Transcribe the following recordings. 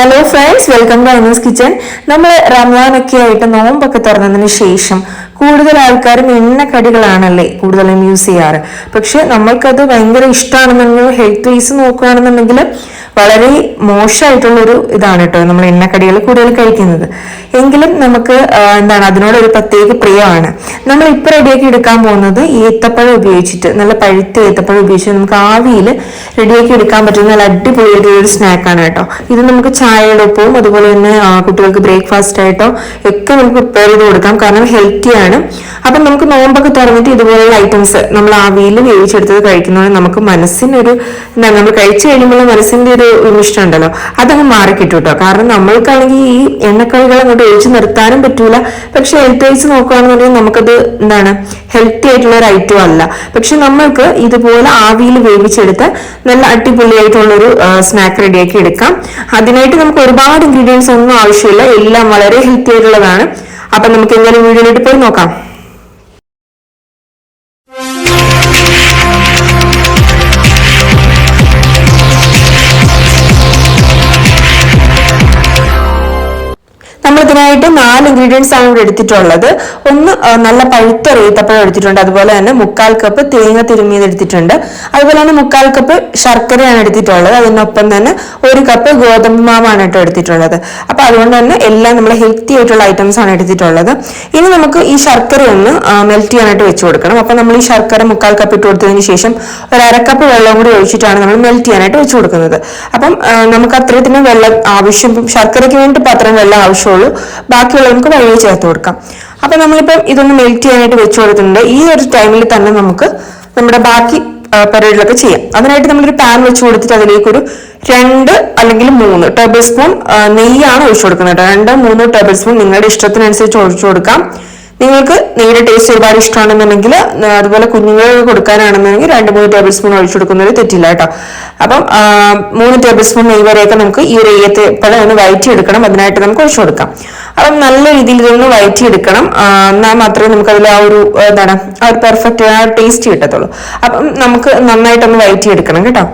Hello friends welcome to Anu's kitchen നമ്മൾ റമദാനൊക്കെ ആയിട്ട് നോമ്പൊക്കെ തുറന്നതിന് ശേഷം കൂടുതൽ ആൾക്കാരും എണ്ണക്കടികളാണല്ലേ കൂടുതലും യൂസ് ചെയ്യാറ്. പക്ഷെ നമ്മൾക്കത് ഭയങ്കര ഇഷ്ടമാണെന്നുണ്ടെങ്കിൽ ഹെൽത്ത് വൈസ് നോക്കുകയാണെന്നുണ്ടെങ്കിൽ വളരെ മോശമായിട്ടുള്ള ഒരു ഇതാണ് കേട്ടോ നമ്മൾ എണ്ണക്കടികൾ കൂടുതൽ കഴിക്കുന്നത്. എങ്കിലും നമുക്ക് എന്താണ് അതിനോടൊരു പ്രത്യേക പ്രിയമാണ്. നമ്മൾ ഇപ്പൊ റെഡിയാക്കി എടുക്കാൻ പോകുന്നത് ഈ ഏത്തപ്പഴം ഉപയോഗിച്ചിട്ട് നല്ല പഴുത്ത ഏത്തപ്പഴം ഉപയോഗിച്ച് നമുക്ക് ആവിയിൽ റെഡിയാക്കി എടുക്കാൻ പറ്റുന്ന നല്ല അടിപൊളി ഒരു സ്നാക്കാണ് കേട്ടോ. ഇത് നമുക്ക് ചായയുടെ ഒപ്പവും അതുപോലെ തന്നെ കുട്ടികൾക്ക് ബ്രേക്ക്ഫാസ്റ്റ് ആയിട്ടോ ഒക്കെ നമുക്ക് പ്രിപ്പയർ ചെയ്ത് കൊടുക്കാം. കാരണം ഹെൽത്തിയാണ് അപ്പം നമുക്ക് നോമ്പൊക്കെ തുറന്നിട്ട് ഇതുപോലുള്ള ഐറ്റംസ് നമ്മൾ ആവിയിൽ വേവിച്ചെടുത്തത് കഴിക്കുന്നതുകൊണ്ട് നമുക്ക് മനസ്സിനൊരു എന്താ നമ്മൾ കഴിച്ചു കഴിയുമ്പോൾ മനസ്സിന്റെ ഒരു വിമിഷ്ടം ഉണ്ടല്ലോ. അതങ്ങ് മാറിക്കിട്ടും കേട്ടോ കാരണം നമ്മൾക്കാണെങ്കിൽ ഈ എണ്ണക്കറികൾ അങ്ങോട്ട് ഒഴിച്ചു നിർത്താനും പറ്റൂല. പക്ഷെ ഹെൽത്ത് വൈസ് നോക്കുകയാണെന്നുണ്ടെങ്കിൽ നമുക്കത് എന്താണ് ഹെൽത്തി ആയിട്ടുള്ള ഒരു ഐറ്റം അല്ല. പക്ഷെ നമ്മൾക്ക് ഇതുപോലെ ആവിയിൽ വേവിച്ചെടുത്ത് നല്ല അടിപൊളിയായിട്ടുള്ളൊരു സ്നാക്ക് റെഡിയാക്കി എടുക്കാം. അതിനായിട്ട് നമുക്ക് ഒരുപാട് ഇൻഗ്രീഡിയൻസ് ഒന്നും ആവശ്യമില്ല. എല്ലാം വളരെ ഹെൽത്തി ആയിട്ടുള്ളതാണ്. അപ്പൊ നമുക്ക് എന്തായാലും വീഡിയോയിലോട്ട് പോയി നോക്കാം. നമ്മൾ ഇതിനായിട്ട് നാല് ഇൻഗ്രീഡിയൻസ് ആണ് ഇവിടെ എടുത്തിട്ടുള്ളത്. ഒന്ന് നല്ല പഴുത്ത റേത്തപ്പഴം എടുത്തിട്ടുണ്ട്. അതുപോലെ തന്നെ മുക്കാൽ കപ്പ് തേങ്ങ തിരുമ്മിയത് എടുത്തിട്ടുണ്ട്. അതുപോലെ തന്നെ മുക്കാൽ കപ്പ് ശർക്കരയാണ് എടുത്തിട്ടുള്ളത്. അതിനൊപ്പം തന്നെ ഒരു കപ്പ് ഗോതമ്പ് മാവാണ് കേട്ടോ എടുത്തിട്ടുള്ളത്. അപ്പൊ അതുകൊണ്ട് തന്നെ എല്ലാം നമ്മൾ ഹെൽത്തി ആയിട്ടുള്ള ഐറ്റംസ് ആണ് എടുത്തിട്ടുള്ളത്. ഇനി നമുക്ക് ഈ ശർക്കര ഒന്ന് മെൽറ്റ് ചെയ്യാനായിട്ട് വെച്ച് കൊടുക്കണം. അപ്പൊ നമ്മൾ ഈ ശർക്കര മുക്കാൽ കപ്പ് ഇട്ട് കൊടുത്തതിന് ശേഷം ഒരു അരക്കപ്പ് വെള്ളം കൂടി ഒഴിച്ചിട്ടാണ് നമ്മൾ മെൽറ്റ് ചെയ്യാനായിട്ട് വെച്ച് കൊടുക്കുന്നത്. അപ്പം നമുക്ക് അത്രയും വെള്ളം ആവശ്യം ശർക്കരയ്ക്ക് വേണ്ടി അത്രയും വെള്ളം ആവശ്യമുള്ളൂ. ബാക്കിയുള്ള വെള്ളം ചേർത്ത് കൊടുക്കാം. അപ്പൊ നമ്മളിപ്പം ഇതൊന്ന് മെൽറ്റ് ചെയ്യാനായിട്ട് വെച്ച് കൊടുത്തിട്ടുണ്ട്. ഈ ഒരു ടൈമിൽ തന്നെ നമുക്ക് നമ്മുടെ ബാക്കി പരേഡിലൊക്കെ ചെയ്യാം. അതിനായിട്ട് നമ്മളൊരു പാൻ വെച്ച് കൊടുത്തിട്ട് അതിലേക്കൊരു രണ്ട് അല്ലെങ്കിൽ മൂന്ന് ടേബിൾ സ്പൂൺ നെയ്യാണ് ഒഴിച്ചു കൊടുക്കുന്നത് രണ്ടോ മൂന്ന് ടേബിൾ സ്പൂൺ നിങ്ങളുടെ ഇഷ്ടത്തിനനുസരിച്ച് ഒഴിച്ചു കൊടുക്കാം. നിങ്ങൾക്ക് നെയ്യുടെ ടേസ്റ്റ് ഒരുപാട് ഇഷ്ടമാണെന്നുണ്ടെങ്കിൽ അതുപോലെ കുഞ്ഞുങ്ങൾക്ക് കൊടുക്കാനാണെന്നുണ്ടെങ്കിൽ രണ്ട് മൂന്ന് ടേബിൾ സ്പൂൺ ഒഴിച്ചു കൊടുക്കുന്നത് തെറ്റില്ല കേട്ടോ. അപ്പം മൂന്ന് ടേബിൾ സ്പൂൺ നെയ്യ് വരെയൊക്കെ നമുക്ക് ഈ ഒരു ഏയത്തെ പഴം ഒന്ന് വയറ്റി എടുക്കണം അതിനായിട്ട് നമുക്ക് ഒഴിച്ചു കൊടുക്കാം. അപ്പം നല്ല രീതിയിൽ ഇതൊന്ന് വയറ്റി എടുക്കണം എന്നാൽ മാത്രമേ നമുക്ക് അതിൽ ആ ഒരു എന്താണ് ആ ഒരു പെർഫെക്റ്റ് ആ ടേസ്റ്റ് കിട്ടത്തുള്ളൂ. അപ്പം നമുക്ക് നന്നായിട്ടൊന്ന് വയറ്റി എടുക്കണം കേട്ടോ.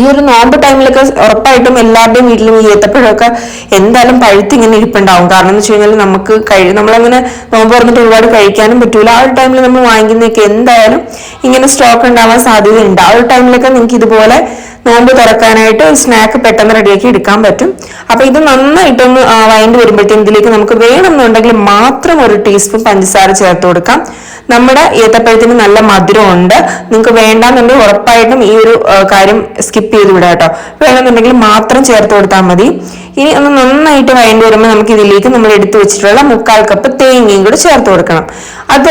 ഈ ഒരു നോമ്പ് ടൈമിലൊക്കെ ഉറപ്പായിട്ടും എല്ലാവരുടെയും വീട്ടിലും ഈ ഏത്തപ്പഴമൊക്കെ എന്തായാലും പഴുത്തിങ്ങനെ ഇരിപ്പുണ്ടാവും. കാരണം എന്ന് വെച്ച് കഴിഞ്ഞാൽ നമുക്ക് കഴി നമ്മളങ്ങനെ നോമ്പ് തുറന്നിട്ട് ഒരുപാട് കഴിക്കാനും പറ്റൂല. ആ ഒരു ടൈമിൽ നമ്മൾ വാങ്ങിക്കുന്നതൊക്കെ എന്തായാലും ഇങ്ങനെ സ്റ്റോക്ക് ഉണ്ടാവാൻ സാധ്യതയുണ്ട്. ആ ഒരു ടൈമിലൊക്കെ നിങ്ങൾക്ക് ഇതുപോലെ നോമ്പ് തുറക്കാനായിട്ട് സ്നാക്ക് പെട്ടെന്ന് റെഡിയാക്കി എടുക്കാൻ പറ്റും. അപ്പൊ ഇത് നന്നായിട്ടൊന്ന് വയണ്ട് വരുമ്പോഴത്തേക്കും ഇതിലേക്ക് നമുക്ക് വേണമെന്നുണ്ടെങ്കിൽ മാത്രം ഒരു ടീസ്പൂൺ പഞ്ചസാര ചേർത്ത് കൊടുക്കാം. നമ്മുടെ ഏത്തപ്പഴത്തിന് നല്ല മധുരമുണ്ട്. നിങ്ങൾക്ക് വേണ്ടാന്നുണ്ടെങ്കിൽ ഉറപ്പായിട്ടും ഈ ഒരു കാര്യം സ്കിപ്പ് ചെയ്ത് വിടാം കേട്ടോ. വേണമെന്നുണ്ടെങ്കിൽ മാത്രം ചേർത്ത് കൊടുത്താൽ മതി. ഇനി ഒന്ന് നന്നായിട്ട് വഴണ്ടി വരുമ്പോൾ നമുക്ക് ഇതിലേക്ക് നമ്മൾ എടുത്തു വെച്ചിട്ടുള്ള മുക്കാൽ കപ്പ് തേങ്ങയും കൂടെ ചേർത്ത് കൊടുക്കണം. അത്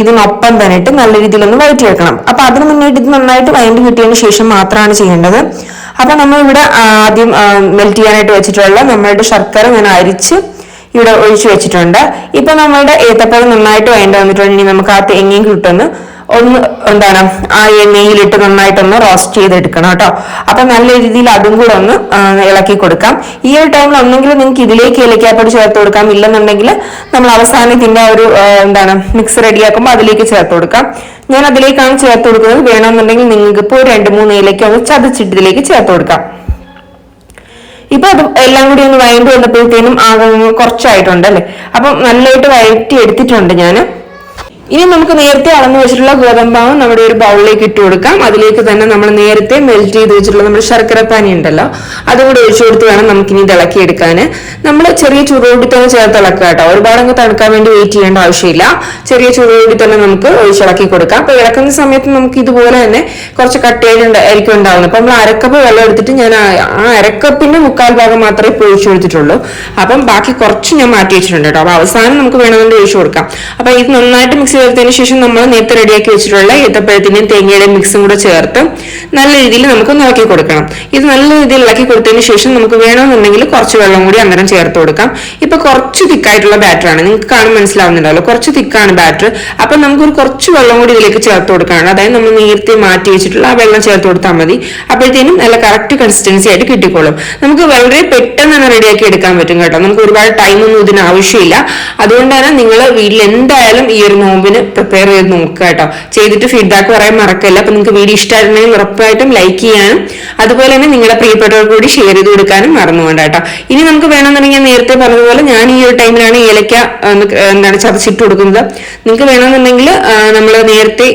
ഇതിനൊപ്പം തന്നെ ഇട്ട് നല്ല രീതിയിൽ ഒന്ന് വഴറ്റി വെക്കണം അപ്പൊ അതിന് മുന്നേറ്റ് ഇത് നന്നായിട്ട് വഴണ്ടി കിട്ടിയതിന് ശേഷം മാത്രമാണ് ചെയ്യേണ്ടത്. അപ്പൊ നമ്മൾ ഇവിടെ ആദ്യം മെൽറ്റ് ചെയ്യാനായിട്ട് വെച്ചിട്ടുള്ള നമ്മളുടെ ശർക്കര ഞാൻ അരിച്ച് ഇവിടെ ഒഴിച്ചു വെച്ചിട്ടുണ്ട്. ഇപ്പൊ നമ്മളുടെ ഏത്തപ്പഴം നന്നായിട്ട് വയണ്ട വന്നിട്ടുണ്ടെങ്കിൽ നമുക്ക് ആ തേങ്ങയും കിട്ടുന്നു ഒന്ന് എന്താണ് ആ എണ്ണയിലിട്ട് നന്നായിട്ടൊന്ന് റോസ്റ്റ് ചെയ്തെടുക്കണം കേട്ടോ. അപ്പൊ നല്ല രീതിയിൽ അതും കൂടെ ഒന്ന് ഇളക്കി കൊടുക്കാം. ഈ ഒരു ടൈമിൽ ഒന്നെങ്കിൽ നിങ്ങൾക്ക് ഇതിലേക്ക് ഏലക്കാപ്പൊടി ചേർത്ത് കൊടുക്കാം. ഇല്ലെന്നുണ്ടെങ്കിൽ നമ്മൾ അവസാനം ഇതിന്റെ ഒരു എന്താണ് മിക്സ് റെഡിയാക്കുമ്പോൾ അതിലേക്ക് ചേർത്ത് കൊടുക്കാം. ഞാൻ അതിലേക്കാണ് ചേർത്ത് കൊടുക്കുന്നത്. വേണമെന്നുണ്ടെങ്കിൽ നിങ്ങൾക്ക് ഇപ്പോൾ രണ്ട് മൂന്ന് ഏലക്ക ഒന്ന് ചതച്ചിട്ട് ഇതിലേക്ക് ചേർത്ത് കൊടുക്കാം. ഇപ്പൊ അത് എല്ലാം കൂടി ഒന്ന് വഴണ്ടി വന്നപ്പോഴത്തേനും കുറച്ചായിട്ടുണ്ട് അല്ലെ? അപ്പം നല്ലതായിട്ട് വഴറ്റി എടുത്തിട്ടുണ്ട് ഞാൻ ഇനി നമുക്ക് നേരത്തെ അളന്നു വെച്ചിട്ടുള്ള ഗോതമ്പാവ് നമ്മുടെ ഒരു ബൗളിലേക്ക് ഇട്ട് കൊടുക്കാം. അതിലേക്ക് തന്നെ നമ്മൾ നേരത്തെ മെൽറ്റ് ചെയ്ത് വെച്ചിട്ടുള്ള നമ്മുടെ ശർക്കരപ്പാനി ഉണ്ടല്ലോ അതും കൂടി ഒഴിച്ചു കൊടുത്ത് വേണം നമുക്കിനി ഇനി ഇളക്കി എടുക്കാൻ. നമ്മൾ ചെറിയ ചൂടോടി തന്നെ ചേർത്ത് ഇളക്കുക കേട്ടോ. ഒരുപാട് അങ്ങ് തണുക്കാൻ വേണ്ടി വെയിറ്റ് ചെയ്യേണ്ട ആവശ്യമില്ല. ചെറിയ ചൂടോടി തന്നെ നമുക്ക് ഒഴിച്ചിളക്കി കൊടുക്കാം. അപ്പൊ ഇളക്കുന്ന സമയത്ത് നമുക്ക് ഇതുപോലെ തന്നെ കുറച്ച് കട്ടയിലുണ്ട് ആയിരിക്കും ഉണ്ടാവുന്നത്. അപ്പൊ നമ്മൾ അരക്കപ്പ് വെള്ളം എടുത്തിട്ട് ഞാൻ ആ അരക്കപ്പിന്റെ മുക്കാൽ ഭാഗം മാത്രമേ ഇപ്പോൾ ഒഴിച്ചു കൊടുത്തിട്ടുള്ളൂ. അപ്പം ബാക്കി കുറച്ച് ഞാൻ മാറ്റി വെച്ചിട്ടുണ്ട് കേട്ടോ. അപ്പൊ അവസാനം നമുക്ക് വേണമെന്നുണ്ടെങ്കിൽ ഒഴിച്ചു കൊടുക്കാം. അപ്പൊ ഇത് നന്നായിട്ട് മിക്സ് ചേർത്തതിന് ശേഷം നമ്മൾ നേരത്തെ റെഡിയാക്കി വെച്ചിട്ടുള്ള ഏത്തപ്പഴത്തിന്റെയും തേങ്ങയുടെയും മിക്സും കൂടെ ചേർത്ത് നല്ല രീതിയിൽ നമുക്ക് ഇളക്കി കൊടുക്കണം. ഇത് നല്ല രീതിയിൽ ഇളക്കി കൊടുത്തതിന് ശേഷം നമുക്ക് വേണമെന്നുണ്ടെങ്കിൽ കുറച്ച് വെള്ളം കൂടി അന്നേരം ചേർത്ത് കൊടുക്കാം. ഇപ്പൊ കുറച്ച് തിക്കായിട്ടുള്ള ബാറ്റർ ആണ്. നിങ്ങൾക്ക് കാണാൻ മനസ്സിലാവുന്നുണ്ടല്ലോ. കുറച്ച് തിക്കാണ് ബാറ്റർ അപ്പൊ നമുക്കൊരു കുറച്ച് വെള്ളം കൂടി ഇതിലേക്ക് ചേർത്ത് കൊടുക്കാണ്. അതായത് നമ്മൾ നേരത്തെ മാറ്റി വെച്ചിട്ടുള്ള ആ വെള്ളം ചേർത്ത് കൊടുത്താൽ മതി. അപ്പോഴത്തേനും നല്ല കറക്റ്റ് കൺസിസ്റ്റൻസി ആയിട്ട് കിട്ടിക്കോളും. നമുക്ക് വളരെ പെട്ടെന്ന് തന്നെ റെഡിയാക്കി എടുക്കാൻ പറ്റും കേട്ടോ. നമുക്ക് ഒരുപാട് ടൈം ഒന്നും ഇതിന് ആവശ്യമില്ല. അതുകൊണ്ട് തന്നെ നിങ്ങൾ വീട്ടിൽ എന്തായാലും ഈ ഒരു നോമ്പ് നോമ്പിന് പ്രിപ്പയർ ചെയ്ത് നോക്കുക കേട്ടോ. ചെയ്തിട്ട് ഫീഡ്ബാക്ക് പറയാൻ മറക്കല്ല. അപ്പൊ നിങ്ങൾക്ക് വീഡിയോ ഇഷ്ടമായിരുന്നെങ്കിൽ ഉറപ്പായിട്ടും ലൈക്ക് ചെയ്യാനും അതുപോലെ തന്നെ നിങ്ങളുടെ പ്രിയപ്പെട്ടവർക്ക് കൂടി ഷെയർ ചെയ്ത് കൊടുക്കാനും മറന്നുകൊണ്ട് കേട്ടോ. ഇനി നമുക്ക് വേണമെന്നുണ്ടെങ്കിൽ നേരത്തെ പറഞ്ഞതുപോലെ ഞാൻ ഈ ഒരു ടൈമിലാണ് ഏലക്ക എന്താണ് ചതച്ചിട്ട് കൊടുക്കുന്നത്. നിങ്ങൾക്ക് വേണമെന്നുണ്ടെങ്കിൽ നമ്മൾ നേരത്തെ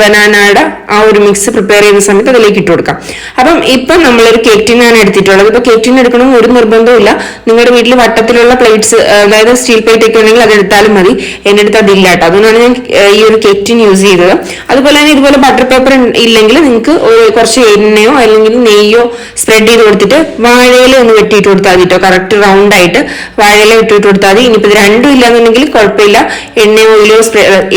ബനാനയുടെ ആ ഒരു മിക്സ് പ്രിപ്പയർ ചെയ്യുന്ന സമയത്ത് അതിലേക്ക് ഇട്ട് കൊടുക്കാം. അപ്പം ഇപ്പം നമ്മളൊരു കെറ്റിനാണ് എടുത്തിട്ടുള്ളത്. ഇപ്പൊ കെറ്റിൻ എടുക്കണമെന്ന് ഒരു നിർബന്ധമില്ല നിങ്ങളുടെ വീട്ടിൽ വട്ടത്തിലുള്ള പ്ലേറ്റ്സ് അതായത് സ്റ്റീൽ പ്ലേറ്റ് ഒക്കെ ഉണ്ടെങ്കിൽ അത് എടുത്താലും മതി. എന്റെ അടുത്ത് അതില്ല കേട്ടോ. അതുകൊണ്ടാണ് ആ, ഈ ഒരു കെറ്റിൻ യൂസ് ചെയ്തത്. അതുപോലെ തന്നെ ഇതുപോലെ ബട്ടർ പേപ്പർ ഇല്ലെങ്കിൽ നിങ്ങൾക്ക് കുറച്ച് എണ്ണയോ അല്ലെങ്കിൽ നെയ്യോ സ്പ്രെഡ് ചെയ്ത് കൊടുത്തിട്ട് വാഴയില ഒന്ന് വെട്ടിയിട്ട് കൊടുത്താൽ മതി കേട്ടോ കറക്റ്റ് റൗണ്ട് ആയിട്ട് വാഴയില വെട്ടിയിട്ട് കൊടുത്താൽ മതി. ഇനിയിപ്പോൾ രണ്ടും ഇല്ലാന്നുണ്ടെങ്കിൽ കുഴപ്പമില്ല. എണ്ണയോ ഓയിലോ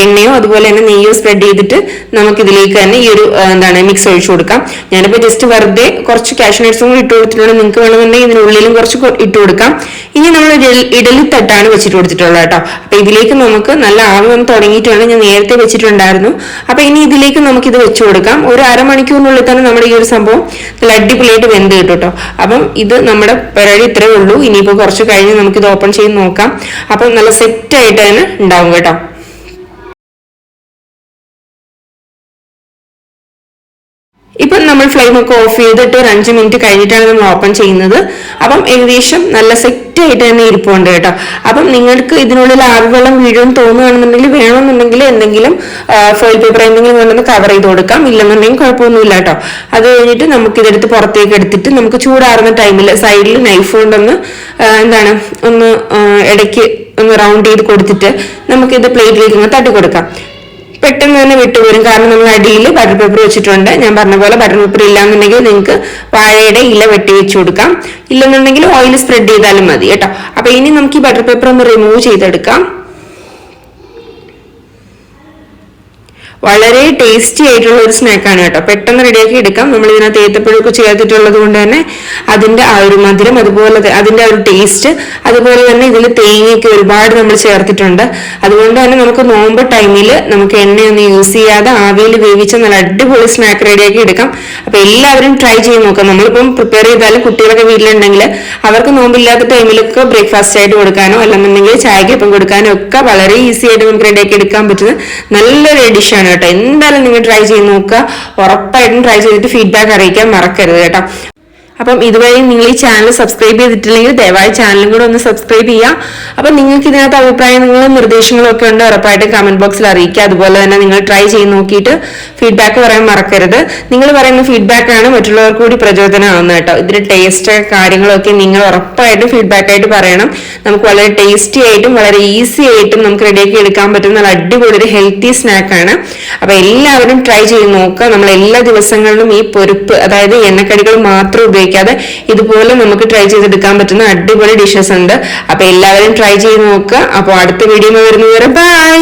എണ്ണയോ അതുപോലെ തന്നെ നെയ്യോ സ്പ്രെഡ് ചെയ്തിട്ട് നമുക്ക് ഇതിലേക്ക് തന്നെ ഈ ഒരു എന്താണ് മിക്സ് ഒഴിച്ചു കൊടുക്കാം. ഞാനിപ്പോൾ ജസ്റ്റ് വെറുതെ കുറച്ച് കാഷ്നട്ട്സും കൂടി ഇട്ട് കൊടുത്തിട്ടുണ്ട്. നിങ്ങൾക്ക് വേണമെന്നുണ്ടെങ്കിൽ ഇതിനുള്ളിലും കുറച്ച് ഇട്ട് കൊടുക്കാം. ഇനി നമ്മൾ ഇഡലി- തട്ടാണ് വെച്ചിട്ട് കൊടുത്തിട്ടുള്ളത് കേട്ടോ അപ്പൊ ഇതിലേക്ക് നമുക്ക് നല്ല ആവി വന്ന് തുടങ്ങിയിട്ടുണ്ട് ഞാൻ നേരത്തെ വെച്ചിട്ടുണ്ടായിരുന്നു. അപ്പൊ ഇനി ഇതിലേക്ക് നമുക്ക് ഇത് വെച്ചു കൊടുക്കാം. ഒരു അരമണിക്കൂറിനുള്ളിൽ തന്നെ നമ്മുടെ ഈ ഒരു സംഭവം നല്ല അടിപൊളിയായിട്ട് വെന്ത് കിട്ടും കേട്ടോ അപ്പം ഇത് നമ്മുടെ പരിപാടി ഇത്രേ ഉള്ളൂ. ഇനിയിപ്പോൾ കുറച്ച് കഴിഞ്ഞ് ഇത് ഓപ്പൺ ചെയ്ത് നോക്കാം. അപ്പം നല്ല സെറ്റ് ആയിട്ട് തന്നെ ഉണ്ടാവും കേട്ടോ. ഇപ്പം നമ്മൾ ഫ്ലെയിം ഒക്കെ ഓഫ് ചെയ്തിട്ട് ഒരു അഞ്ച് മിനിറ്റ് കഴിഞ്ഞിട്ടാണ് നമ്മൾ ഓപ്പൺ ചെയ്യുന്നത്. അപ്പം ഏകദേശം നല്ല സെറ്റ് ആയിട്ട് തന്നെ ഇരിപ്പുണ്ട് കേട്ടോ. അപ്പം നിങ്ങൾക്ക് ഇതിനുള്ളിൽ ആവിവെള്ളം വീഴും തോന്നുകയാണെന്നുണ്ടെങ്കിൽ വേണമെന്നുണ്ടെങ്കിൽ എന്തെങ്കിലും ഫോയിൽ പേപ്പർ എന്തെങ്കിലും കൊണ്ടൊന്ന് കവർ ചെയ്ത് കൊടുക്കാം. ഇല്ലെന്നുണ്ടെങ്കിൽ കുഴപ്പമൊന്നുമില്ല കേട്ടോ. അത് കഴിഞ്ഞിട്ട് നമുക്ക് ഇതെടുത്ത് പുറത്തേക്ക് എടുത്തിട്ട് നമുക്ക് ചൂടാറുന്ന ടൈമിൽ സൈഡിൽ നൈഫ് കൊണ്ടൊന്ന് എന്താണ് ഒന്ന് ഇടയ്ക്ക് ഒന്ന് റൗണ്ട് ചെയ്ത് കൊടുത്തിട്ട് നമുക്കിത് പ്ലേറ്റിലേക്ക് തട്ടി കൊടുക്കാം. പെട്ടെന്ന് തന്നെ വിട്ടുപോരും. കാരണം നമ്മൾ അടിയിൽ ബട്ടർ പേപ്പർ വെച്ചിട്ടുണ്ട്. ഞാൻ പറഞ്ഞ പോലെ ബട്ടർ പേപ്പർ ഇല്ലാന്നുണ്ടെങ്കിൽ നിങ്ങൾക്ക് വാഴയുടെ ഇല വെട്ടി വെച്ച് കൊടുക്കാം. ഇല്ലെന്നുണ്ടെങ്കിൽ ഓയിൽ സ്പ്രെഡ് ചെയ്താലും മതി കേട്ടോ. അപ്പൊ ഇനി നമുക്ക് ഈ ബട്ടർ പേപ്പർ ഒന്ന് റിമൂവ് ചെയ്തെടുക്കാം. വളരെ ടേസ്റ്റി ആയിട്ടുള്ള ഒരു സ്നാക്കാണ് കേട്ടോ. പെട്ടെന്ന് റെഡിയാക്കി എടുക്കാം. നമ്മൾ ഇതിനകത്ത് ഏത്തപ്പഴമൊക്കെ ചേർത്തിട്ടുള്ളത് കൊണ്ട് തന്നെ അതിന്റെ ആ ഒരു മധുരം അതുപോലെ അതിന്റെ ആ ഒരു ടേസ്റ്റ് അതുപോലെ തന്നെ ഇതിൽ തേങ്ങയൊക്കെ ഒരുപാട് നമ്മൾ ചേർത്തിട്ടുണ്ട്. അതുകൊണ്ട് തന്നെ നമുക്ക് നോമ്പ് ടൈമിൽ നമുക്ക് എണ്ണയൊന്നും യൂസ് ചെയ്യാതെ ആവിയിൽ വേവിച്ച നല്ല അടിപൊളി സ്നാക്ക് റെഡിയാക്കി എടുക്കാം. അപ്പൊ എല്ലാവരും ട്രൈ ചെയ്ത് നോക്കാം. നമ്മളിപ്പം പ്രിപ്പയർ ചെയ്താലും കുട്ടികളൊക്കെ വീട്ടിലുണ്ടെങ്കിൽ അവർക്ക് നോമ്പില്ലാത്ത ടൈമിലൊക്കെ ബ്രേക്ക്ഫാസ്റ്റ് ആയിട്ട് കൊടുക്കാനോ അല്ലെന്നുണ്ടെങ്കിൽ ചായക്കൊപ്പം കൊടുക്കാനോ ഒക്കെ വളരെ ഈസി ആയിട്ട് നമുക്ക് റെഡിയാക്കി എടുക്കാൻ പറ്റുന്ന നല്ലൊരു ഡിഷാണ് കേട്ടോ. എന്തായാലും നിങ്ങൾ ട്രൈ ചെയ്ത് നോക്കുക. ഉറപ്പായിട്ടും ട്രൈ ചെയ്തിട്ട് ഫീഡ്ബാക്ക് അറിയിക്കാൻ മറക്കരുത് കേട്ടോ. അപ്പം ഇതുവരെ നിങ്ങൾ ഈ ചാനൽ സബ്സ്ക്രൈബ് ചെയ്തിട്ടില്ലെങ്കിൽ ദയവായി ചാനലും കൂടെ ഒന്ന് സബ്സ്ക്രൈബ് ചെയ്യുക. അപ്പം നിങ്ങൾക്ക് ഇതിനകത്ത് അഭിപ്രായങ്ങളും നിർദ്ദേശങ്ങളും ഒക്കെ ഉണ്ട് ഉറപ്പായിട്ട് കമന്റ് ബോക്സിൽ അറിയിക്കുക. അതുപോലെ തന്നെ നിങ്ങൾ ട്രൈ ചെയ്ത് നോക്കിയിട്ട് ഫീഡ്ബാക്ക് പറയാൻ മറക്കരുത്. നിങ്ങൾ പറയുന്ന ഫീഡ്ബാക്ക് ആണ് മറ്റുള്ളവർക്ക് കൂടി പ്രചോദനമാവുന്നത് കേട്ടോ. ഇതിന്റെ ടേസ്റ്റ് കാര്യങ്ങളൊക്കെ നിങ്ങൾ ഉറപ്പായിട്ടും ഫീഡ്ബാക്ക് ആയിട്ട് പറയണം. നമുക്ക് വളരെ ടേസ്റ്റി ആയിട്ടും വളരെ ഈസി ആയിട്ടും നമുക്ക് റെഡിയാക്കി എടുക്കാൻ പറ്റുന്ന നല്ല അടിപൊളി ഒരു ഹെൽത്തി സ്നാക്കാണ് അപ്പൊ എല്ലാവരും ട്രൈ ചെയ്ത് നോക്കുക. നമ്മൾ എല്ലാ ദിവസങ്ങളിലും ഈ പൊരുപ്പ് അതായത് എണ്ണക്കടികൾ മാത്രം ഉപയോഗിക്കാതെ ഇതുപോലെ നമുക്ക് ട്രൈ ചെയ്തെടുക്കാൻ പറ്റുന്ന അടിപൊളി ഡിഷസ് ഉണ്ട്. അപ്പൊ എല്ലാവരും ട്രൈ ചെയ്ത് നോക്കുക. അപ്പോൾ അടുത്ത വീഡിയോ വരുന്നവരെ ബൈ